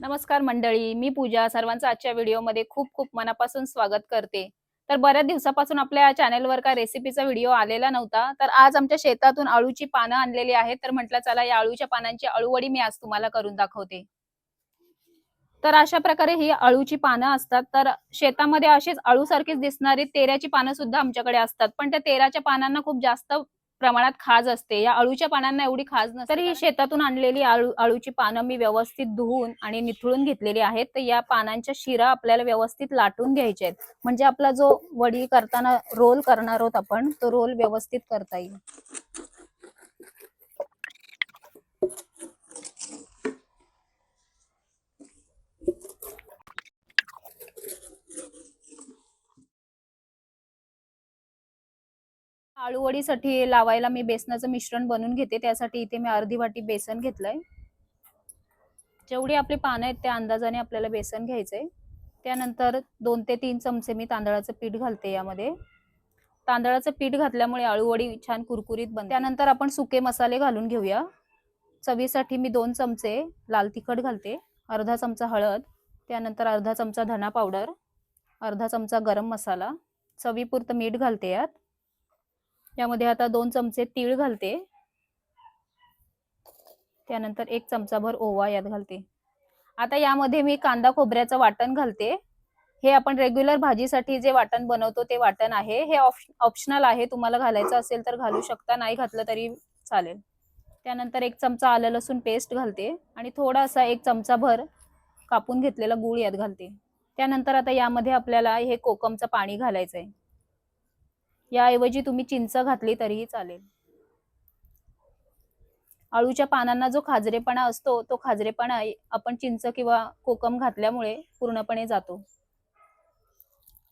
नमस्कार मंडळी मी पूजा सर्वांचं आजच्या व्हिडिओमध्ये खूप खूप मनापासून स्वागत करते. तर बऱ्याच दिवसापासून आपल्या चॅनेलवर का रेसिपीचा व्हिडिओ आलेला नव्हता तर आज आमच्या शेतातून आळूची पानं आणलेली आहेत तर म्हटलं चला या आळूच्या पानांची अळूवडी मी आज तुम्हाला करून दाखवते. तर अशा प्रकारे ही अळूची पानं असतात. तर शेतामध्ये अशीच अळूसारखीच दिसणारी तेऱ्याची पानं सुद्धा आमच्याकडे असतात. पण त्या तेराच्या पानांना खूप जास्त प्रमाणात खाज असते. या अळूच्या पानांना एवढी खाज नसते. तर ही शेतातून आणलेली आळू अळूची पानं मी व्यवस्थित धुवून आणि निथळून घेतलेली आहेत. तर या पानांच्या शिरा आपल्याला व्यवस्थित लाटून घ्यायच्या आहेत. म्हणजे आपला जो वडी करताना रोल करणार आहोत आपण तो रोल व्यवस्थित करता येईल. आळूवडीसाठी लावायला मी बेसनाचं मिश्रण बनवून घेते. त्यासाठी इथे मी अर्धी वाटी बेसन घेतलंय. जेवढी आपली पानं आहेत त्या अंदाजाने आपल्याला बेसन घ्यायचंय. त्यानंतर दोन ते तीन चमचे मी तांदळाचं पीठ घालते यामध्ये. तांदळाचं पीठ घातल्यामुळे आळूवडी छान कुरकुरीत बनते. त्यानंतर आपण सुके मसाले घालून घेऊया. चवीसाठी मी दोन चमचे लाल तिखट घालते. अर्धा चमचा हळद. त्यानंतर अर्धा चमचा धना पावडर. अर्धा चमचा गरम मसाला. चवीपुरतं मीठ घालते यात. यामध्ये आता दोन चमचे तीळ घालते. त्यानंतर एक चमचाभर ओवा यात घालते. आता यामध्ये मी कांदा खोबऱ्याचं वाटण घालते. हे आपण रेग्युलर भाजीसाठी जे वाटण बनवतो ते वाटण आहे. हे ऑप्शनल आहे. तुम्हाला घालायचं असेल तर घालू शकता. नाही घातलं तरी चालेल. त्यानंतर एक चमचा आलं लसूण पेस्ट घालते आणि थोडासा एक चमचाभर कापून घेतलेला गूळ यात घालते. त्यानंतर आता यामध्ये आपल्याला हे कोकमचं पाणी घालायचं आहे याऐवजी तुम्ही चिंच घातली तरीही चालेल. आळूच्या पानांना जो खाजरेपणा असतो तो खाजरेपणा आपण चिंच किंवा कोकम घातल्यामुळे पूर्णपणे जातो.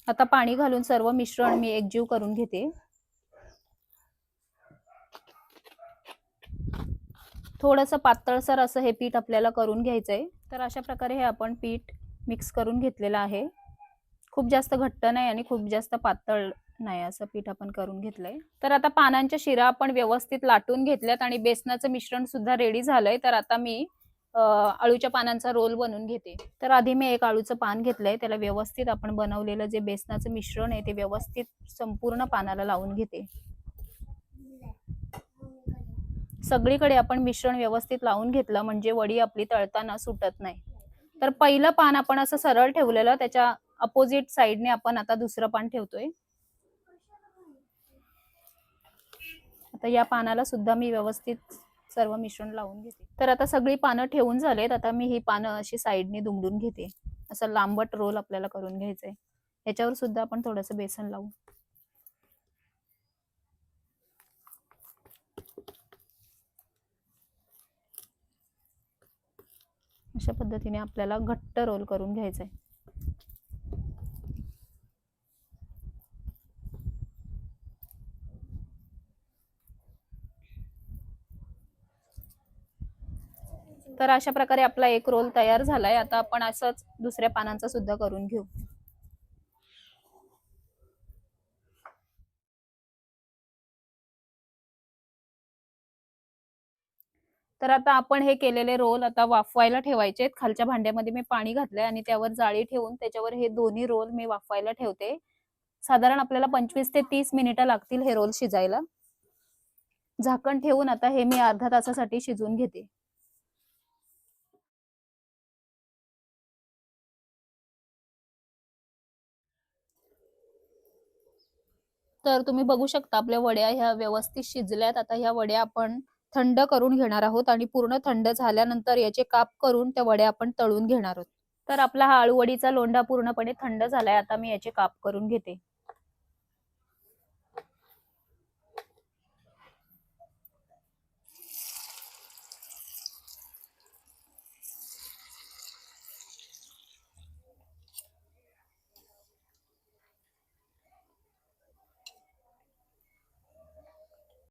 आता पाणी घालून सर्व मिश्रण मी एकजीव करून घेते. थोडंसं पातळसर असं हे पीठ आपल्याला करून घ्यायचंय. तर अशा प्रकारे हे आपण पीठ मिक्स करून घेतलेलं आहे. खूप जास्त घट्ट नाही आणि खूप जास्त पातळ नाही असं पीठ आपण करून घेतलंय. तर आता पानांच्या शिरा आपण व्यवस्थित लाटून घेतल्यात आणि बेसनाचं मिश्रण सुद्धा रेडी झालंय. तर आता मी अळूच्या पानांचा रोल बनवून घेते. तर आधी मी एक अळूचं पान घेतलंय. त्याला व्यवस्थित आपण बनवलेलं जे बेसनाचं मिश्रण आहे ते व्यवस्थित संपूर्ण पानाला लावून घेते. सगळीकडे आपण मिश्रण व्यवस्थित लावून घेतलं म्हणजे वडी आपली तळताना सुटत नाही. तर पहिलं पान आपण असं सरळ ठेवलेलं त्याच्या अपोजिट साईडने आपण आता दुसरं पान ठेवतोय. आता या पानाला सुद्धा मी व्यवस्थित सर्व मिश्रण लावून घेते. तर आता सगळी पानं ठेवून झालेत. आता मी ही पानं अशी साईडने दुमडून घेते. असं लांबट रोल आपल्याला करून घ्यायचंय. याच्यावर सुद्धा आपण थोडंसं बेसन लावू. अशा पद्धतीने आपल्याला घट्ट रोल करून घ्यायचा आहे तर अशा प्रकारे आपला एक रोल तयार झालाय. आता आपण असंच दुसऱ्या पानांचा सुद्धा करून घेऊ. तर आता आपण हे केलेले रोल आता वाफवायला ठेवायचे खालच्या भांड्यामध्ये मी पाणी घातलंय आणि त्यावर जाळी ठेवून त्याच्यावर हे दोन्ही रोल मी वाफवायला ठेवते. साधारण आपल्याला पंचवीस ते तीस मिनिटं लागतील हे रोल शिजायला. झाकण ठेवून आता हे मी अर्धा तासासाठी शिजवून घेते. तर तुम्ही बघू शकता आपल्या वड्या ह्या व्यवस्थित शिजल्यात. आता ह्या वड्या आपण थंड करून घेणार आहोत आणि पूर्ण थंड झाल्यानंतर याचे काप करून त्या वड्या आपण तळून घेणार आहोत. तर आपला हा आळूवडीचा लोंढा पूर्णपणे थंड झालाय. आता मी याचे काप करून घेते.